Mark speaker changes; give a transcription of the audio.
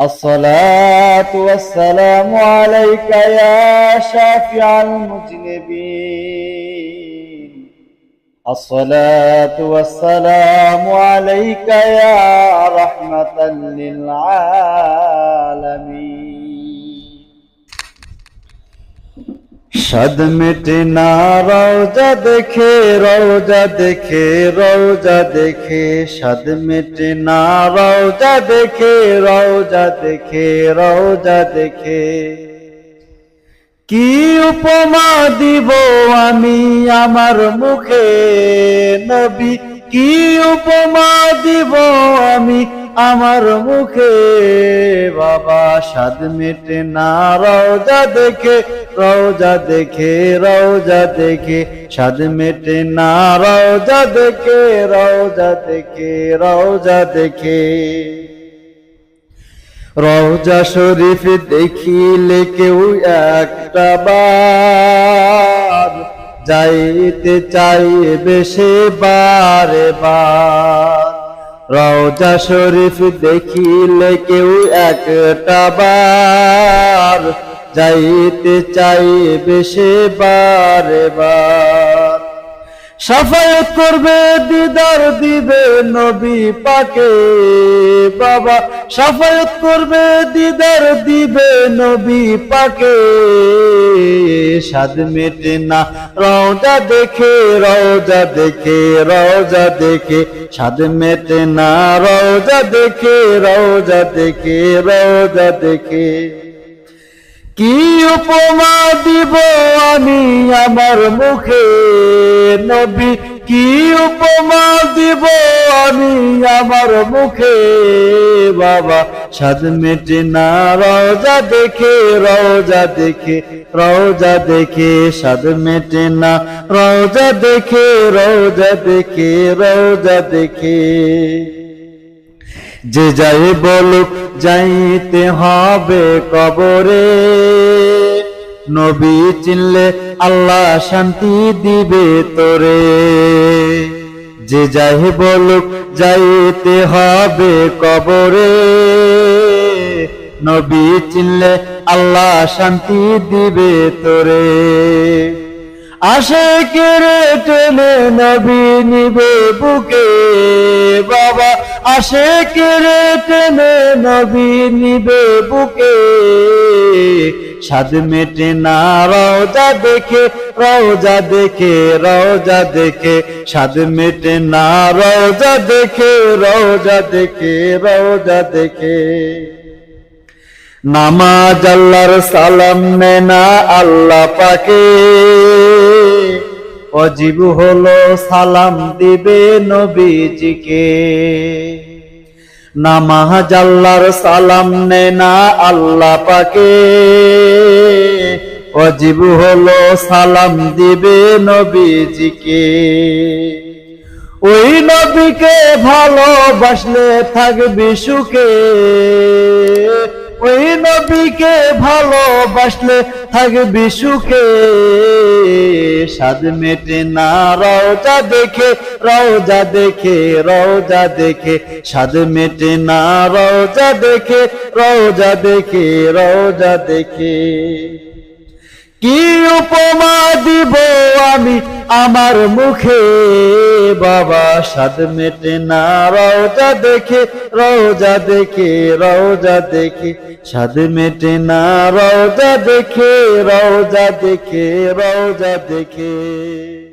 Speaker 1: الصلاة والسلام عليك يا شافع المذنبين الصلاة والسلام عليك يا رحمة للعالمين. সদ মিটে না, রওজা দেখে রওজা দেখে রওজা দেখে। সদ মিটে না, রওজা দেখে রওজা দেখে রওজা দেখে। কি উপমা দিব আমি আমার মুখে, নবী? কি উপমা দিব আমি আমার মুখে? বাবা স্বাদ মেটে না, রওজা দেখে রওজা দেখে রওজা দেখে, স্বাদ মেটে না, রওজা দেখে রওজা দেখে রওজা দেখে। রওজা শরীফ দেখিলে কেউ একটা বার, যাইতে চাইবে সে বারে বার রওজা শরীফ দেখিলে কেউ একটা বার যাইতে চাই সে বারে বার সাফায়াত করবে, দিদার দিবে নবী পাকে। বাবা, সাফায়াত করবে, দিদার দিবে নবী পাকে। স্বাদ মেটে না, রওজা দেখে রওজা দেখে রওজা দেখে। স্বাদ মেটে না, রওজা দেখে রওজা দেখে রওজা দেখে। কি উপমা দিব আমি আমার মুখে? নবী, কি উপমা দিব আমি আমার মুখে? বাবা সাদ মেটে না, রওজা দেখে রওজা দেখে রওজা দেখে সাদ মেটে না, রওজা দেখে রওজা দেখে রওজা দেখে। যে যাই বলুক যাইতে হবে কবরে। নবী চিনলে আল্লাহ শান্তি দিবে তোরে। যে যাই বলুক যাইতে হবে কবরে। নবী চিনলে আল্লাহ শান্তি দিবে তোরে। আসে কেড়ে টেনে নবী নিবে বুকে। বাবা আসে কেড়ে টেনে নবী নিবে বুকে। সাদ মেটে না, রওজা দেখে রওজা দেখে রওজা দেখে। সাদ মেটে না, রওজা দেখে রওজা দেখে রওজা দেখে। নামাজ আল্লাহর সালাম নেনা আল্লাহ পাকে। অজীব হলো সালাম দিবে নবীজিকে। নামাজ আল্লাহর সালাম নেনা আল্লাহ পাকে। অজীব হলো সালাম দিবে নবীজিকে। ওই নবীকে ভালোবাসলে থাকবি সুখে। ওই নবীকে ভালোবাসলে থাকবি সুখে। স্বাদ মেটে না, রওজা দেখে রওজা দেখে রওজা দেখে। স্বাদ মেটে না, রওজা দেখে রওজা দেখে রওজা দেখে। কি উপমা দিব আমি আমার মুখে বাবা স্বাদ মেটে না, রওজা দেখে রওজা দেখে রওজা দেখে। স্বাদ মেটে না, রওজা দেখে রওজা দেখে রওজা দেখে।